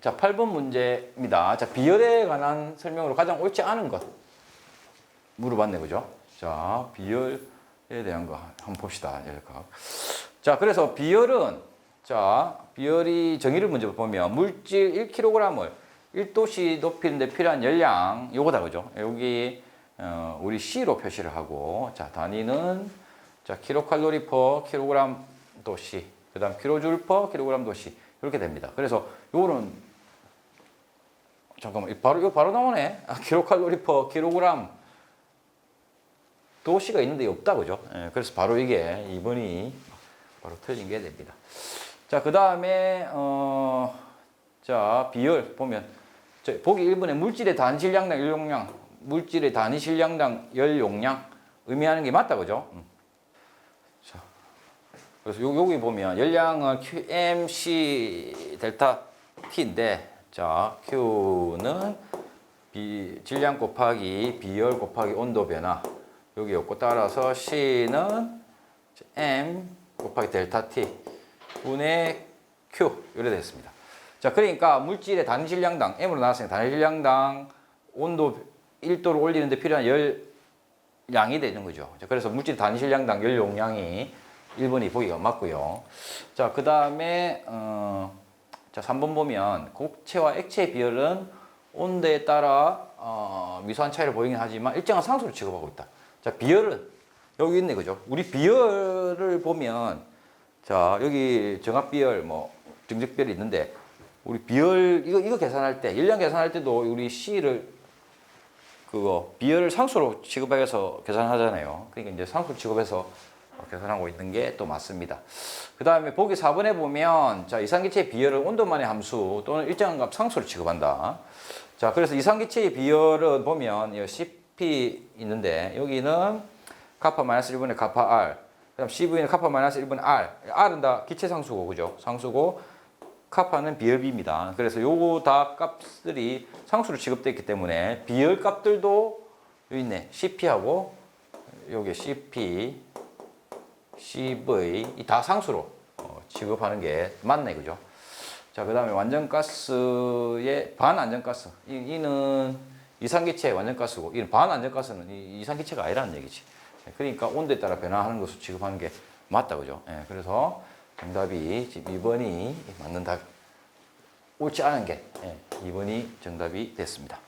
자, 8번 문제입니다. 자, 비열에 관한 설명으로 가장 옳지 않은 것 물어봤네, 그죠? 자, 비열에 대한 거 한번 봅시다. 열각. 자, 그래서 비열은 자, 비열이 정의를 먼저 보면 물질 1kg을 1도씨 높이는데 필요한 열량 요거다 그죠? 여기 어, 우리 C로 표시를 하고 자, 단위는 자, 킬로칼로리 퍼 킬로그램 도씨 그다음 킬로줄 퍼 킬로그램 도씨 이렇게 됩니다. 그래서 요거는 잠깐만 바로 이거 바로 나오네. 아, 킬로칼로리 퍼 킬로그램 도시가 있는데 없다 그죠? 예, 그래서 바로 이게 2번이 바로 틀린 게 됩니다. 자, 그 다음에 어, 자, 비열 보면 저 보기 1번에 물질의 단실량당 열용량, 물질의 단위실량당 열용량 의미하는 게 맞다 그죠? 음. 자, 그래서 요, 여기 보면 열량은 QMC 델타 T인데 자, Q는 비, 질량 곱하기 비열 곱하기 온도 변화 여기였고 따라서 C는 M 곱하기 델타 T 분의 Q 이래 됐습니다. 자, 그러니까 물질의 단실량당 M으로 나왔으니까 단실량당 온도 1도를 올리는데 필요한 열량이 되는 거죠. 자, 그래서 물질 단실량당 열 용량이 1번이 보기가 맞고요. 자, 그 다음에 어, 자, 3번 보면 곡체와 액체의 비율은 온도에 따라 어, 미소한 차이를 보이긴 하지만 일정한 상수를 취급하고 있다. 자, 비열은 여기 있네, 그죠? 우리 비열을 보면 자, 여기 정합 비열, 뭐 정적 비열이 있는데 우리 비열 이거 이거 계산할 때 열량 계산할 때도 우리 C를 그거 비열을 상수로 취급해서 계산하잖아요. 그러니까 이제 상수 취급해서 계산하고 있는 게 또 맞습니다. 그 다음에 보기 4번에 보면 자 이상기체의 비열을 온도만의 함수 또는 일정한 값 상수로 취급한다. 자 그래서 이상기체의 비열은 보면 이 CP 있는데 여기는 카파 마이너스 1분의 카파 R 그다음 CV는 카파 마이너스 1분의 R R은 다 기체 상수고 그죠? 상수고 카파는 비열비입니다. 그래서 요거 다 값들이 상수로 취급되어 있기 때문에 비열 값들도 여기 있네. CP하고 요게 CP, CV 이 다 상수로 어, 취급하는 게 맞네. 그죠? 자, 그 다음에 완전가스의 반안전가스. 이, 이는 이산기체의 완전가스고 이는 반안전가스는 이 이산기체가 아니라는 얘기지. 그러니까 온도에 따라 변화하는 것을 취급하는 게 맞다. 그죠? 예, 그래서 정답이 지금 2번이 맞는 답 옳지 않은 게 예, 2번이 정답이 됐습니다.